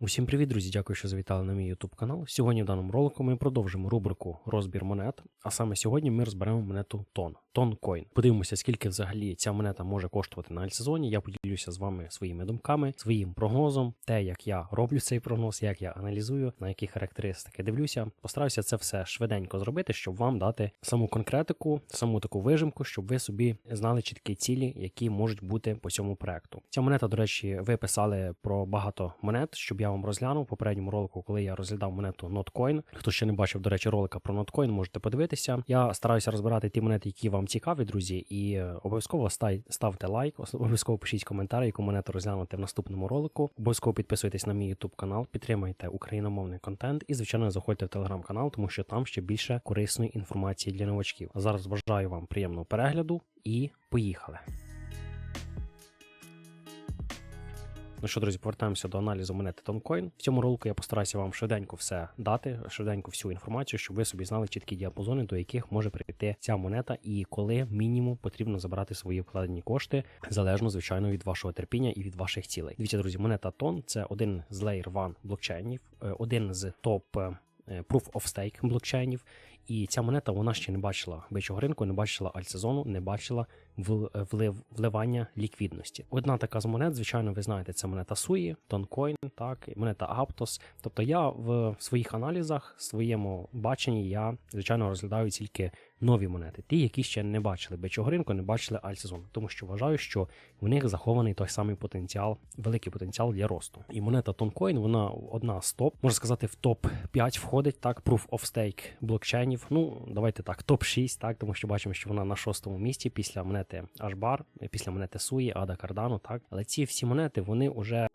Усім привіт, друзі! Дякую, що завітали на мій YouTube канал. Сьогодні в даному ролику ми продовжимо рубрику розбір монет. А саме сьогодні ми розберемо монету Тон. Тон Coin. Подивимося, скільки взагалі ця монета може коштувати на альтсезоні. Я поділюся з вами своїми думками, своїм прогнозом, те, як я роблю цей прогноз, як я аналізую, на які характеристики дивлюся. Постараюся це все швиденько зробити, щоб вам дати саму конкретику, саму таку вижимку, щоб ви собі знали чіткі цілі, які можуть бути по цьому проекту. Ця монета, до речі, ви писали про багато монет, щоб я вам розглянув в попередньому ролику, коли я розглядав монету Notcoin. Хто ще не бачив, до речі, ролика про Notcoin, можете подивитися. Я стараюся розбирати ті монети, які вам цікаві, друзі, і обов'язково ставте лайк, обов'язково пишіть коментар, яку монету розглянути в наступному ролику. Обов'язково підписуйтесь на мій YouTube канал, підтримайте україномовний контент і, звичайно, заходьте в телеграм-канал, тому що там ще більше корисної інформації для новачків. А зараз бажаю вам приємного перегляду і поїхали. Ну що, друзі, повертаємося до аналізу монети Тонкоін. В цьому ролику я постараюся вам швиденько все дати, швиденько всю інформацію, щоб ви собі знали чіткі діапазони, до яких може прийти ця монета, і коли мінімум потрібно забрати свої вкладені кошти, залежно звичайно від вашого терпіння і від ваших цілей. Дивіться, друзі, монета Тон це один з Layer 1 блокчейнів, е, один з топ. е, Proof of Stake блокчейнів, і ця монета вона ще не бачила бичого ринку, не бачила альтсезону, не бачила влив, вливання ліквідності. Одна така з монет, звичайно, ви знаєте, це монета Суї, Тонкоін, так, монета Aptos. Тобто я в своїх аналізах, в своєму баченні, я звичайно розглядаю тільки нові монети, ті, які ще не бачили бичого ринку, не бачили альтсезону, тому що вважаю, що в них захований той самий потенціал, великий потенціал для росту. І монета Тонкоін, вона одна з топ, можна сказати, в топ 5 входить так, Proof of Stake блокчейнів. Ну, давайте так, топ 6, так, тому що бачимо, що вона на шостому місці після монети Ashbar, після монети Суї, Ада Кардано, так. Але ці всі монети вони вже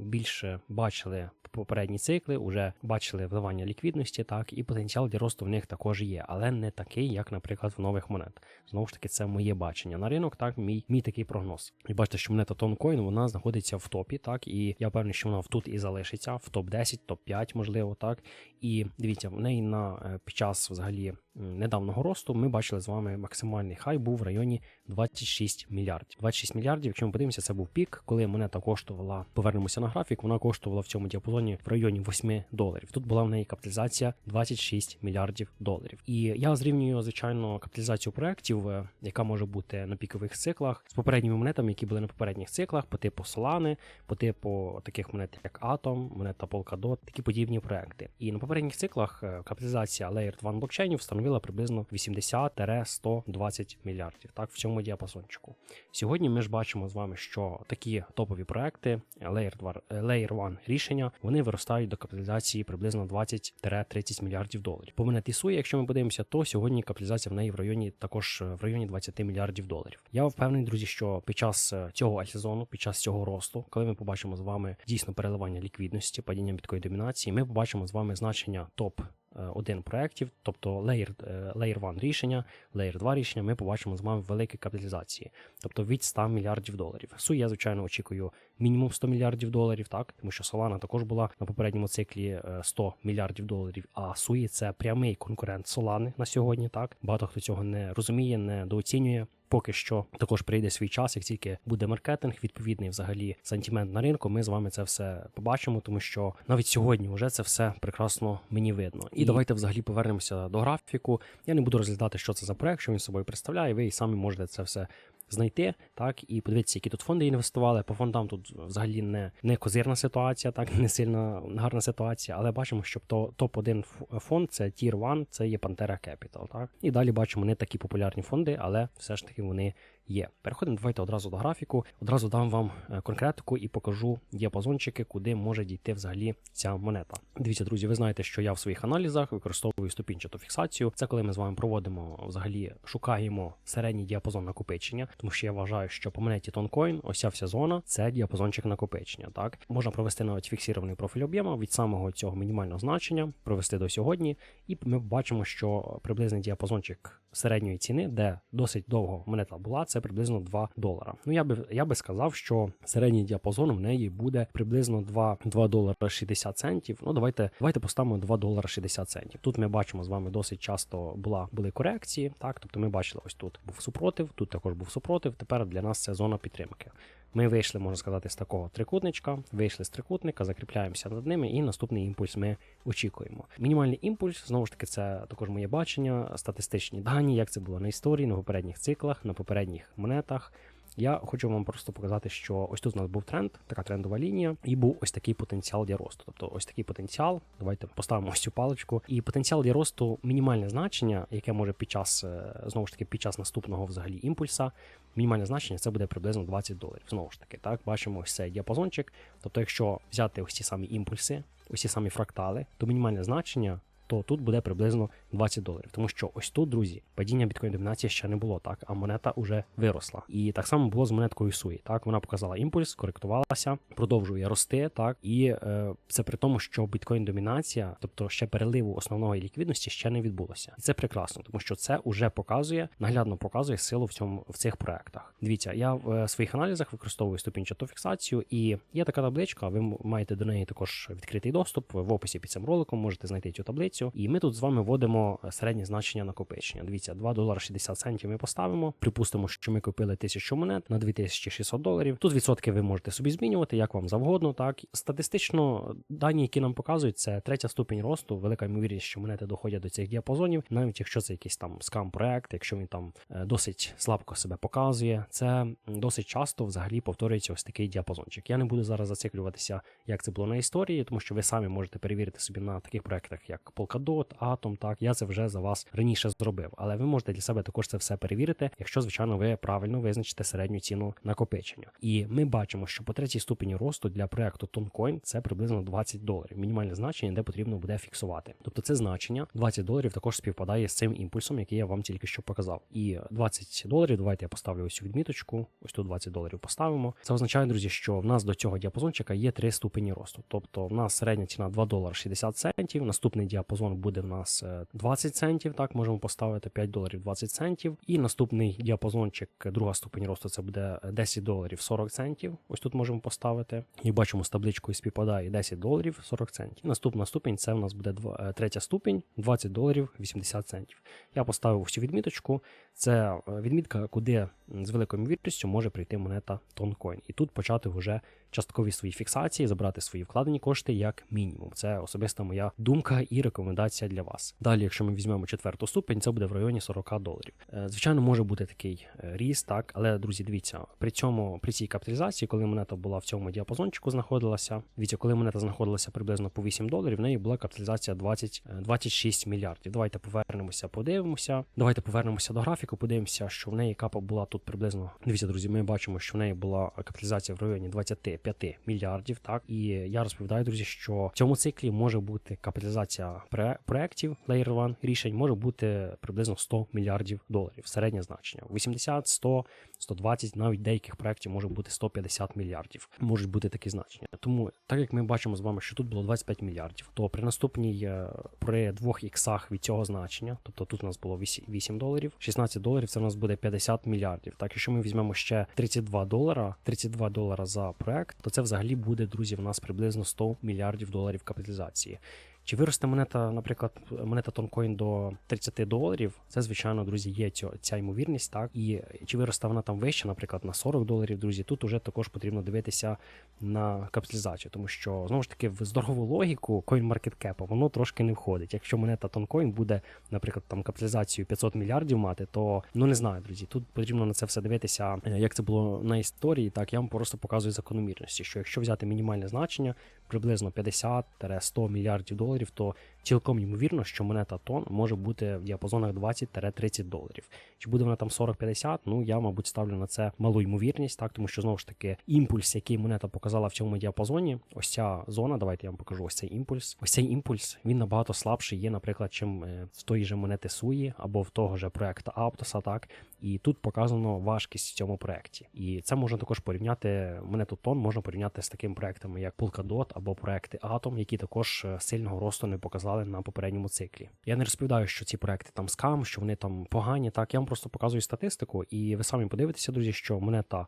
більше бачили попередні цикли, вже бачили вливання ліквідності, так, і потенціал для росту в них також є, але не такий, як, наприклад, в нових монет. Знову ж таки, це моє бачення на ринок, так, мій, мій такий прогноз. І бачите, що монета Тонкоін вона знаходиться в топі, так, і я певний, що вона тут і залишиться, в топ 10, топ 5, можливо, так. І дивіться, в неї на е, під час взагалі недавнього росту ми бачили з вами максимальний хай був в районі 26 мільярдів. 26 мільярдів, якщо ми подивимося, це був пік, коли монета коштувала, повернемося на графік, вона коштувала в цьому діапазоні в районі 8 доларів. Тут була в неї капіталізація 26 мільярдів доларів. І я зрівнюю, звичайно, капіталізацію проєктів, е, яка може бути на пікових циклах, з попередніми монетами, які були на попередніх циклах, по типу Solana, по типу таких монет, як Atom, монета Polkadot, такі подібні проекти. І на попередніх циклах е, капіталізація Layer 1 блокчейнів становила приблизно 80-120 мільярдів. Так, в цьому діапазончику. Сьогодні ми ж бачимо з вами, що такі топові проекти, Layer 2, е, Layer 1 рішення, вони виростають до капіталізації приблизно 20-30 мільярдів доларів. По монеті Суї, якщо ми подивимося, то сьогодні капіталізація в неї в районі також в районі 20 мільярдів доларів. Я впевнений, друзі, що під час е, цього альсезону, під час цього росту, коли ми побачимо з вами дійсно переливання ліквідності, падіння біткої домінації, ми побачимо з вами значення топ. Е, Один проєктів, тобто Layer, е, Layer 1 рішення, Layer 2 рішення, ми побачимо з вами великі капіталізації, тобто від 100 мільярдів доларів. Су я звичайно очікую мінімум 100 мільярдів доларів, так тому що Solana також була на попередньому циклі е, 100 мільярдів доларів. А Суї це прямий конкурент Solana на сьогодні. Так багато хто цього не розуміє, не дооцінює. Поки що також прийде свій час, як тільки буде маркетинг, відповідний взагалі сантимент на ринку. Ми з вами це все побачимо, тому що навіть сьогодні вже це все прекрасно мені видно. І, давайте взагалі повернемося до графіку. Я не буду розглядати, що це за проект, що він собою представляє. Ви і самі можете це все знайти, так і подивитися, які тут фонди інвестували. По фондам тут взагалі не, не козирна ситуація, так не сильно гарна ситуація, але бачимо, що то топ 1 фонд це Tier 1, це є Pantera Capital. Так і далі бачимо не такі популярні фонди, але все ж таки вони є. Переходимо давайте одразу до графіку. Одразу дам вам е, конкретику і покажу діапазончики, куди може дійти взагалі ця монета. Дивіться, друзі, ви знаєте, що я в своїх аналізах використовую ступінчату фіксацію. Це коли ми з вами проводимо взагалі, шукаємо середній діапазон накопичення, тому що я вважаю, що по монеті Тонкоін, ось ця вся зона це діапазончик накопичення. Так можна провести навіть фіксований профіль об'єму від самого цього мінімального значення, провести до сьогодні, і ми бачимо, що приблизний діапазончик середньої ціни, де досить довго монета була, це приблизно 2 долара. Ну я би я би сказав, що середній діапазон в неї буде приблизно 2, 2 долара 60 центів. Ну давайте давайте поставимо 2 долара 60 центів. Тут ми бачимо з вами досить часто була були корекції. Так, тобто ми бачили, ось тут був супротив, тут також був супротив. Тепер для нас це зона підтримки. Ми вийшли, можна сказати, з такого трикутничка, вийшли з трикутника, закріпляємося над ними, і наступний імпульс ми очікуємо. Мінімальний імпульс, знову ж таки, це також моє бачення, статистичні дані, як це було на історії, на попередніх циклах, на попередніх монетах. Я хочу вам просто показати, що ось тут у нас був тренд, така трендова лінія, і був ось такий потенціал для росту. Тобто ось такий потенціал. Давайте поставимо ось цю паличку. І потенціал для росту мінімальне значення, яке може під час е, знову ж таки під час наступного взагалі імпульса. Мінімальне значення це буде приблизно 20 доларів. Знову ж таки, так бачимо ось цей діапазончик. Тобто, якщо взяти ось ці самі імпульси, ось самі фрактали, то мінімальне значення. То тут буде приблизно 20 доларів, тому що ось тут, друзі, падіння біткоін домінації ще не було, так а монета вже виросла. І так само було з монеткою Суї. Так вона показала імпульс, коректувалася, продовжує рости. Так і е, це при тому, що біткоін домінація, тобто ще переливу основної ліквідності, ще не відбулося. І це прекрасно, тому що це вже показує, наглядно показує силу в цьому в цих проектах. Дивіться, я в е, своїх аналізах використовую ступінчату фіксацію, і є така табличка. Ви маєте до неї також відкритий доступ в описі під цим роликом. Можете знайти цю таблицю. І ми тут з вами вводимо середнє значення накопичення. Дивіться, 2 долари 60 центів ми поставимо. Припустимо, що ми купили 1000 монет на 2600 доларів. Тут відсотки ви можете собі змінювати, як вам завгодно. Так статистично дані, які нам показують, це третя ступінь росту. Велика ймовірність, що монети доходять до цих діапазонів, навіть якщо це якийсь там скам проект, якщо він там е, досить слабко себе показує, це досить часто взагалі повторюється ось такий діапазончик. Я не буду зараз зациклюватися, як це було на історії, тому що ви самі можете перевірити собі на таких проектах, як Polkadot, Atom, так я це вже за вас раніше зробив, але ви можете для себе також це все перевірити, якщо звичайно ви правильно визначите середню ціну накопичення. І ми бачимо, що по третій ступені росту для проекту Toncoin це приблизно 20 доларів. Мінімальне значення, де потрібно буде фіксувати. Тобто це значення 20 доларів також співпадає з цим імпульсом, який я вам тільки що показав. І 20 доларів. Давайте я поставлю ось цю відміточку. Ось тут 20 доларів поставимо. Це означає, друзі, що в нас до цього діапазончика є три ступені росту. Тобто в нас середня ціна 2 долари 60 центів. Наступний діапазон буде в нас 20 центів. Так можемо поставити 5 доларів 20 центів. І наступний діапазончик, друга ступень росту, це буде 10 доларів 40 центів. Ось тут можемо поставити. І бачимо з табличкою співпадає 10 доларів 40 центів. Наступна ступень це у нас буде третя ступінь 20 доларів 80 центів. Я поставив ось цю відміточку. Це е, відмітка, куди з великою ймовірністю може прийти монета Toncoin. І тут почати вже часткові свої фіксації, забрати свої вкладені кошти як мінімум. Це особиста моя думка і рекомендація для вас. Далі, якщо ми візьмемо четверту ступень, це буде в районі 40 доларів. Е, Звичайно, може бути такий е, ріст, так, але друзі, дивіться, при цьому при цій капіталізації, коли монета була в цьому діапазончику, знаходилася. Дивіться, коли монета знаходилася приблизно по 8 доларів, в неї була капіталізація 20, е, 26 мільярдів. Давайте повернемося, подивимося. Давайте повернемося до графіку, подивимося, що в неї капа була тут приблизно. Дивіться, друзі, ми бачимо, що в неї була капіталізація в районі 25 мільярдів. Так і я розповідаю, друзі, що в цьому циклі може бути капіталізація проектів Layer One рішень, може бути приблизно 100 мільярдів доларів. Середнє значення 80, 100, 120, навіть деяких проектів може бути 150 мільярдів. Можуть бути такі значення. Тому, так як ми бачимо з вами, що тут було 25 мільярдів, то при наступній е, при двох іксах від цього значення, тобто тут у нас було 8 8 доларів, 16 доларів це у нас буде 50 мільярдів. Так, якщо ми візьмемо ще 32 долара, 32 долара за проект, то це взагалі буде, друзі, в нас приблизно 100 мільярдів доларів капіталізації. Чи виросте монета, наприклад, монета Toncoin до 30 доларів? Це, звичайно, друзі, є ця, ця ймовірність, так і чи виросте вона там вище, наприклад, на 40 доларів, друзі, тут уже також потрібно дивитися на капіталізацію, тому що знову ж таки в здорову логіку CoinMarketCap воно трошки не входить. Якщо монета Toncoin буде, наприклад, там капіталізацію 500 мільярдів мати, то ну не знаю, друзі. Тут потрібно на це все дивитися, е, як це було на історії. Так я вам просто показую закономірності, що якщо взяти мінімальне значення, приблизно 50-100 мільярдів доларів, то цілком ймовірно, що монета тон може бути в діапазонах 20-30 доларів. Чи буде вона там 40-50? Ну я, мабуть, ставлю на це малу ймовірність, так тому що знову ж таки імпульс, який монета показала в цьому діапазоні, ось ця зона. Давайте я вам покажу ось цей імпульс. Ось цей імпульс він набагато слабший є, наприклад, чим е, в тої же монети Суї або в того же проекту Аптоса, так і тут показано важкість в цьому проекті. І це можна також порівняти. Монету тон можна порівняти з такими проектами, як Polkadot або проекти Atom, які також е, сильного росту не показали на попередньому циклі. Я не розповідаю, що ці проекти там скам, що вони там погані. Так я вам просто показую статистику, і ви самі подивитеся, друзі, що монета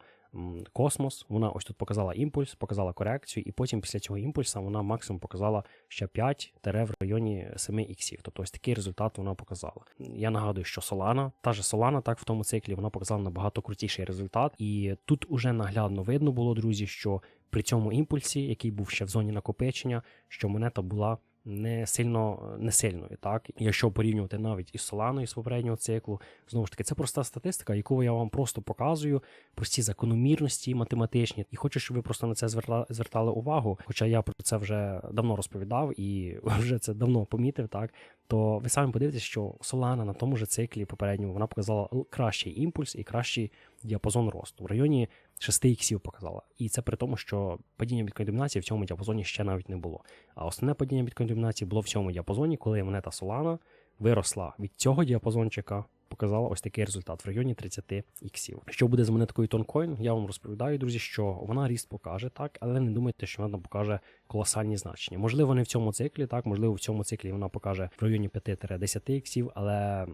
космос. Вона ось тут показала імпульс, показала корекцію, і потім після цього імпульса вона максимум показала ще 5 тере в районі 7 іксів. Тобто ось такий результат вона показала. Я нагадую, що Solana, та же Solana, так в тому циклі вона показала набагато крутіший результат, і тут уже наглядно видно було, друзі, що при цьому імпульсі, який був ще в зоні накопичення, що монета була не сильно не сильною. Так, якщо порівнювати навіть із Соланою з попереднього циклу, знову ж таки, це проста статистика, яку я вам просто показую, прості закономірності математичні, і хочу, щоб ви просто на це зверта- звертали увагу. Хоча я про це вже давно розповідав і вже це давно помітив, так то ви самі подивитесь, що Солана на тому ж циклі попередньому вона показала кращий імпульс і кращий діапазон росту в районі 6 іксів показала. І це при тому, що падіння біткоін-домінації в цьому діапазоні ще навіть не було. А основне падіння біткоін-домінації було в цьому діапазоні, коли монета Solana виросла від цього діапазончика, показала ось такий результат в районі 30 іксів. Що буде з монеткою Тонкоін? Я вам розповідаю, друзі, що вона ріст покаже так, але не думайте, що вона покаже колосальні значення. Можливо, не в цьому циклі, так можливо, в цьому циклі вона покаже в районі 5-10 іксів, але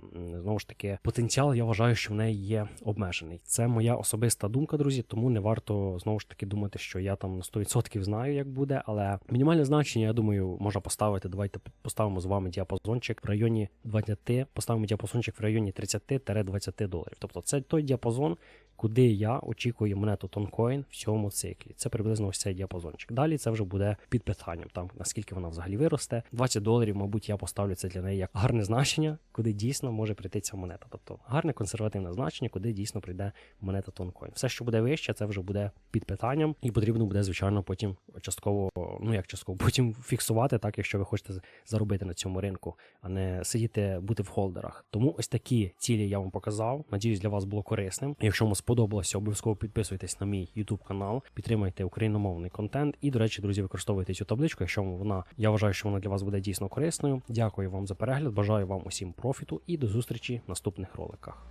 знову ж таки потенціал я вважаю, що в неї є обмежений. Це моя особиста думка, друзі. Тому не варто знову ж таки думати, що я там на 100% знаю, як буде. Але мінімальне значення, я думаю, можна поставити. Давайте поставимо з вами діапазончик в районі 20, поставимо діапазончик в районі 30-20 доларів. Тобто це той діапазон, куди я очікую монету тонкоін в цьому циклі. Це приблизно ось цей діапазончик. Далі це вже буде під питанням, там наскільки вона взагалі виросте. 20 доларів, мабуть, я поставлю це для неї як гарне значення, куди дійсно може прийти ця монета. Тобто гарне консервативне значення, куди дійсно прийде монета тонкоін. Все, що буде вище, це вже буде під питанням, і потрібно буде, звичайно, потім частково, ну як частково, потім фіксувати, так, якщо ви хочете заробити на цьому ринку, а не сидіти бути в холдерах. Тому ось такі цілі я вам показав. Надіюсь, для вас було корисним. Якщо вам сподобалося, обов'язково підписуйтесь на мій YouTube канал, підтримайте україномовний контент. І, до речі, друзі, використовуйте цю табличку, якщо вона я вважаю, що вона для вас буде дійсно корисною. Дякую вам за перегляд. Бажаю вам усім профіту і до зустрічі в наступних роликах.